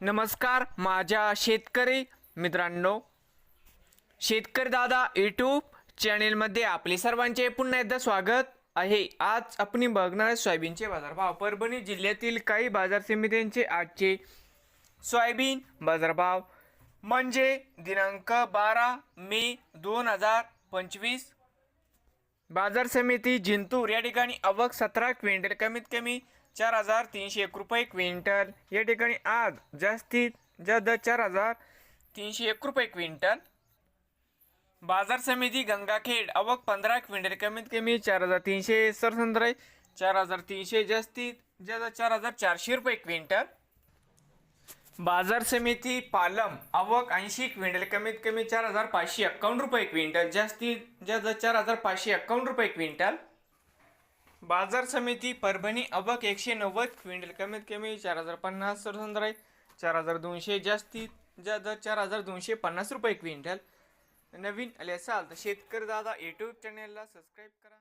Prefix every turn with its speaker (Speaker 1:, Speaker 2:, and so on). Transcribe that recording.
Speaker 1: नमस्कार माझ्या शेतकरी मित्रांनो. शेतकरी दादा यूट्यूब चॅनेलमध्ये आपले सर्वांचे पुन्हा एकदा स्वागत आहे. आज आपण बघणार आहे सोयाबीनचे बाजारभाव. परभणी जिल्ह्यातील काही बाजार समित्यांचे आजचे सोयाबीन बाजारभाव. म्हणजे दिनांक बारा मे दोन हजार पंचवीस बाजार समिती जिंतूर या ठिकाणी अवक सतरा क्विंटल कमीत कमी चार हजार तीनशे एक रुपये क्विंटल. या ठिकाणी आज जास्तीत जास्त चार हजार तीनशे एक रुपये क्विंटल. बाजार समिती गंगाखेड अवक पंधरा क्विंटल कमीत कमी चार हजार तीनशे सरसंद्र चार हजार तीनशे जास्तीत जास्त चार हजार चारशे रुपये क्विंटल. बाजार समिती पालम आवक ऐंशी क्विंटल कमीत कमी चार हजार पाचशे एक्कावन्न रुपये क्विंटल जास्तीत जास्त चार हजार पाचशे एक्कावन्न रुपये क्विंटल. बाजार समिती परभणी आवक एकशे नव्वद क्विंटल कमीत कमी चार हजार पन्नास सरसंद्र चार हजार दोनशे जास्तीत जास्त चार हजार दोनशे पन्नास रुपये क्विंटल. नवीन आले असाल तर शेतकरी दादा यूट्यूब चॅनेलला सबस्क्राईब करा.